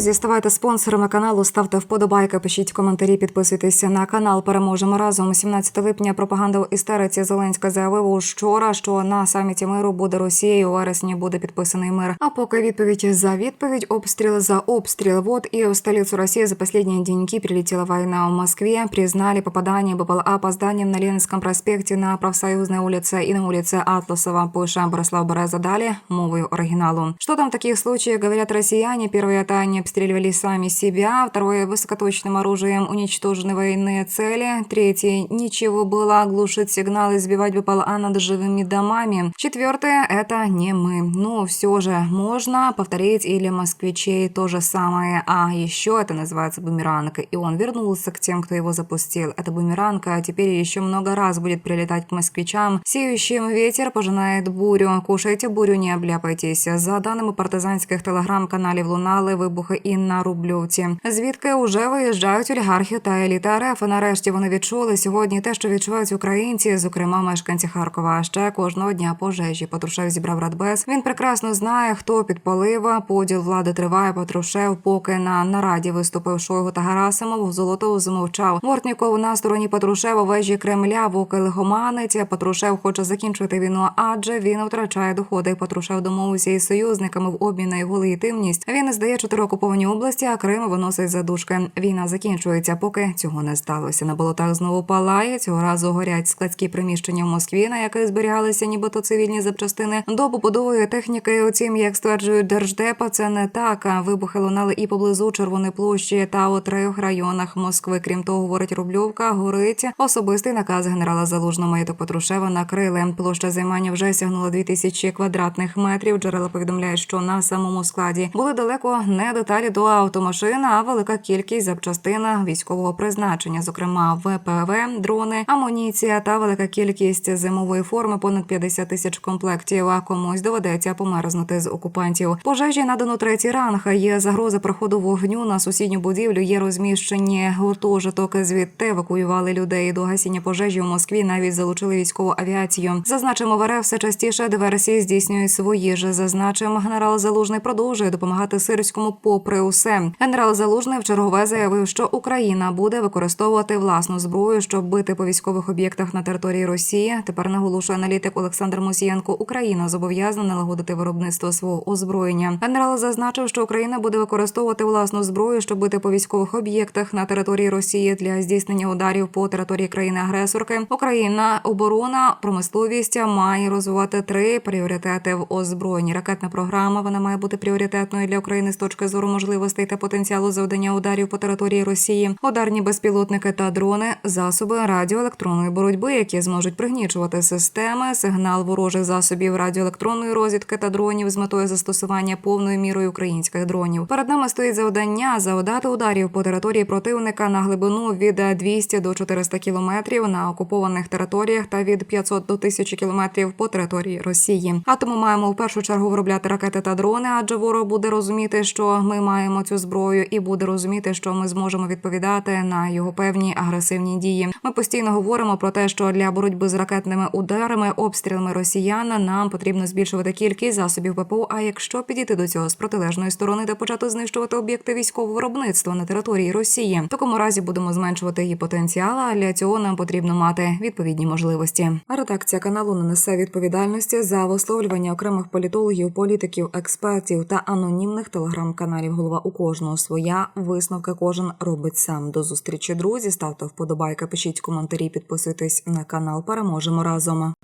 Друзі, ставайте спонсорами каналу, ставте вподобайки, пишіть коментарі, підписуйтесь на канал. Переможемо разом. 17 липня пропаганда в істериці Зеленська заявив учора, що на саміті миру буде Росія, і у вересні буде підписаний мир. А поки відповідь за відповідь, обстріл за обстріл. Вот и в столицу России за последние деньки прилетела война. В Москве признали попадание БПЛА по зданиям на Ленинском проспекте, на Профсоюзной улице и на улице Атласова. Пише Борислав Береза далі мовою оригіналу. Что там в таких случаях, говорят россияне, первое это они обстреливали сами себя, второе высокоточным оружием уничтожены военные цели, третье ничего было глушить сигналы, сбивать БПЛА над живыми домами, четвертое это не мы. Но все же можно повторить или москвичей то же самое, а еще это называется бумеранг, и он вернулся к тем, кто его запустил. Это бумеранг, а теперь еще много раз будет прилетать к москвичам. Сеющим ветер пожинает бурю. Кушайте бурю, не обляпайтесь. За даними партизанських телеграм-каналів лунали вибухи і на Рубльовці, звідки уже виїжджають олігархи та еліта РФ. Нарешті вони відчули сьогодні те, що відчувають українці, зокрема мешканці Харкова. А ще кожного дня пожежі. Патрушев зібрав радбез. Він прекрасно знає, хто підпалив. Поділ влади триває. Патрушев, поки на нараді виступив Шойгу та Герасимов, Золотов замовчав. Вортніков на стороні Патрушева вежі Кремля, воки лихоманець. Патрушев хоче закінчити війну, адже він втрачає доходи. Патрушев домовився із союзниками в обмін на його легітимність. Він здає чотири окуповані області, а Крим виносить за дужки. Війна закінчується, поки цього не сталося. На болотах знову палає. Цього разу горять складські приміщення в Москві, на яких зберігалися нібито цивільні запчастини до побудової техніки. Утім, як стверджують держдепа, це не так. А Вибухи лунали і поблизу Червоної площі та у трьох районах Москви. Крім того, говорить Рубльовка, горить особистий наказ генерала Залужного маєток Патрушева накрили. Площа займання вже сягнула 2000 квадратних метрів. Джерела повідомляють, що на самому складі були далеко не деталі до автомашин, а велика кількість запчастин військового призначення, зокрема ВПВ, дрони, амуніція та велика кількість зимової форми, понад 50 тисяч комплектів. Комусь доведеться померзнути з окупантів. Пожежі надано третій ранг. Є загроза проходу вогню на сусідню будівлю. Є розміщені гуртожиток. Звідти евакуювали людей до гасіння пожежі у Москві. Навіть залучили військову авіацію. Зазначимо, в РФ все частіше диверсії здійснюють свої ж. Зазначимо, генерал Залужний продовжує допомагати сирському попри усе. Генерал Залужний в чергове заявив, що Україна буде використовувати власну зброю, щоб бити по військових об'єктах на території Росії. Тепер наголошує аналітик Олександр Мусієнко. Україна зобов'язана налагодити виробництво свого озброєння. Генерал зазначив, що Україна буде використовувати власну зброю, щоб бити по військових об'єктах на території Росії для здійснення ударів по території країни-агресорки. Україна, оборона, промисловість має розвивати три пріоритети в озброєнні. Ракетна програма вона має бути пріоритетною для України з точки зору можливостей та потенціалу завдання ударів по території Росії. Ударні безпілотники та дрони, засоби радіоелектронної боротьби, які зможуть пригнічувати системи, сигнал ворожих засобів радіоелектронної розвідки та дронів з метою застосування повною мірою українських дронів. Перед нами стоїть завдання завдати ударів по території противника на глибину від 200 до 400 кілометрів на окупованих територіях та від 500 до 1000 кілометрів по території Росії. А тому маємо в першу чергу виробляти ракети та дрони, адже ворог буде розуміти, що ми маємо цю зброю, і буде розуміти, що ми зможемо відповідати на його певні агресивні дії. Ми постійно говоримо про те, що для боротьби з ракетними ударами, обстрілами росіян нам потрібно збільшувати кількість засобів ППО. А якщо підійти до цього з протилежної сторони та почати знищувати об'єкти військового виробництва на території Росії, в такому разі будемо зменшувати її потенціал. А для цього нам потрібно мати відповідні можливості. Редакція каналу не несе відповідальності за висловлювання окремих політологів, політиків, експертів та анонімних телеграм-каналів. Голова у кожного своя висновки кожен робить сам. До зустрічі, друзі. Ставте вподобайки, пишіть коментарі, підписуйтесь на канал. Переможемо разом.